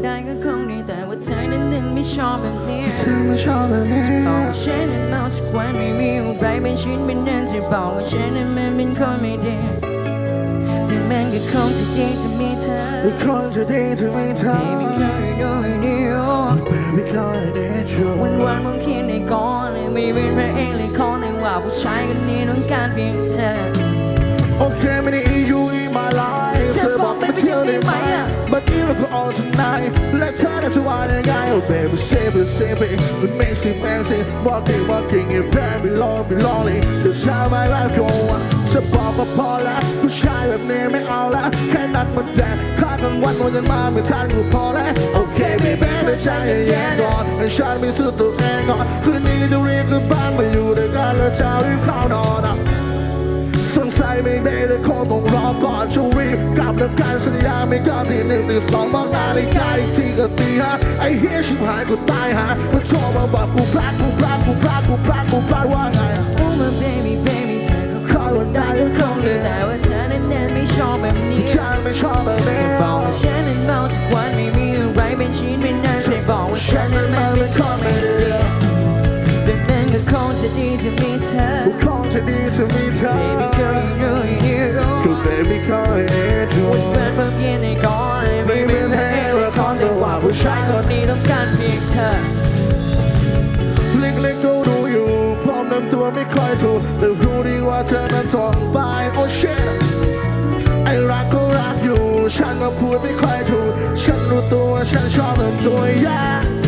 เข้ากันได้ก็คงดีแต่ว่าเธอนั้นนั้นไม่ชอบแบบนี้เธอไม่ชอบแบบนี้จะบอกว่าฉันนั้นเมาทุกวันไม่มีอะไรเป็นชิ้นเป็นเดินจะบอกว่าฉันนั้นมันเป็นคนไม่ดีแต่มันก็คงจะดีจะมีเธออีกคนจะดีเธอไม่เธอ Baby girl you know you know Baby girl I need you วันวันๆผมคิดในก่อนเลยไม่เป็นพระเอกเลยขอแต่ว่าผู้ชายคนนี้ต้องการเพียงเธอโอ บอกได้ไหมอะบัดนี้เราก็ on tonight และเธอน่าจะว่ายังไง Oh baby save it save it But messy messy walking walking in bed belong belonging จะใช้ my life go on จะบอกว่าพอแล้วผู้ชายแบบนี้ไม่เอาละแค่นัดมันแดดข้ากลางวันวันกันมาไม่ทันก็พอแล้วโอเคไม่แพ้แต่ใจเย็นก่อนให้ฉันมีสู้ตัวเองก่อนคืนนี้จะเรียกขึ้นบ้านมาอยู่ด้วยกันแล้วจะรีบเข้านอนอะสงสัยไม่ได้เลยคงต้องรอ สัญญาไม่กล้าทีหนึ่งตีสองมองนาฬิกาอีกทีก็ตีห้าไอ้เฮียชิบหายกูตายฮะมันโทรมาบอกกูพลาดกูพลาดกูพลาดกูพลาดกูพลาดว่าไงอะ Oh my baby baby เธอก็ขอกันได้ก็คงดีแต่ว่าเธอนั้นนั้นไม่ชอบแบบนี้ฉันไม่ชอบแบบนี้จะบอกว่าฉันนั้นเมาทุกวันไม่มีอะไรเป็นชิ้นเป็นอันจะบอกว่าฉันนั้นมันเป็นคนไม่ดีแต่มันก็คงจะดีจะมีเธอ กูคงจะดีจะมีเธอ Baby girl you know you กู know baby girl I need you วันวันผ ชายคนนี้ต้องการเพียงเธอเล็กๆก็รู้อยู่พร้อมนำตัวไม่ค่อยถูกแต่รู้ดีว่าเธอนั้นทองไป oh shit ไอ้รักก็รักอยู่ ฉันก็พูดไม่ค่อยถูก ฉันรู้ตัวว่าฉันชอบทำตัวแย่กู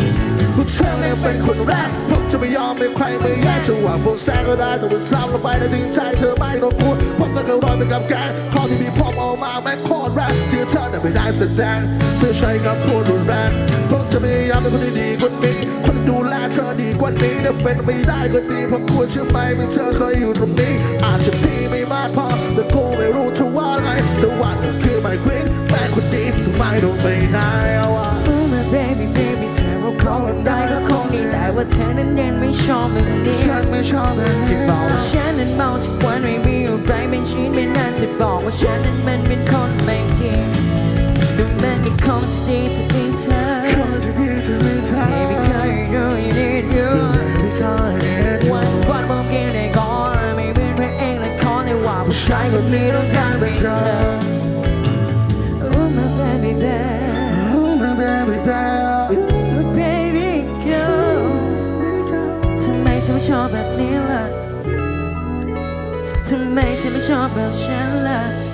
เธอไม่เป็นคนแรกผมจะไม่ยอมเป็นใครไม่แย่จะหวังพวกแซงก็ได้แต่มันซ้ำลงไปในทิ้งใจเธอไม่ต้องพูดผมก็เคยรอยไปกับแกงข้อที่มีพร้อมเอามาแม่โคตรแรงที่เธอน่ะไม่ได้แสดงเธอใช้คำพูดรุนแรงผมจะพยายามเป็นคนที่ดีกว่านี้คนดูแลเธอดีกว่านี้ถ้าเป็นไม่ได้ก็ดีเพราะกลัวเชื่อไหมไม่เธอเคยอยู่ตรงนี้ อาจจะดีไม่มากพอแต่กูไม่รู้เธอว่าไงแต่ว่าเธอคือไม่ควินแม่คนดีทำไมต้องไม่ได้วะ Oh my ว่าเธอนั้นยังไม่ชอบแบบนี้ฉันไม่ชอบแบบจะนี้บอกว่าฉันนั้นเมาทุกวันไม่มีอะไรเป็นชิ้นเป็นอันจะบอกว่าฉันนั้นมันเป็นคนไม่ดีแต่มันก็คงจะดีจะมีเธอคนจะดีจะไม่เธอ Baby girl you know you need you Baby girl I need you วันวันผมกินในก่อนไม่เป็นพระเอกละครในว่าผู้ชายคนนี้ต้องการเป็นเธอ Oh my baby baby ทำไมเธอไม่ชอบแบบฉันล่ะ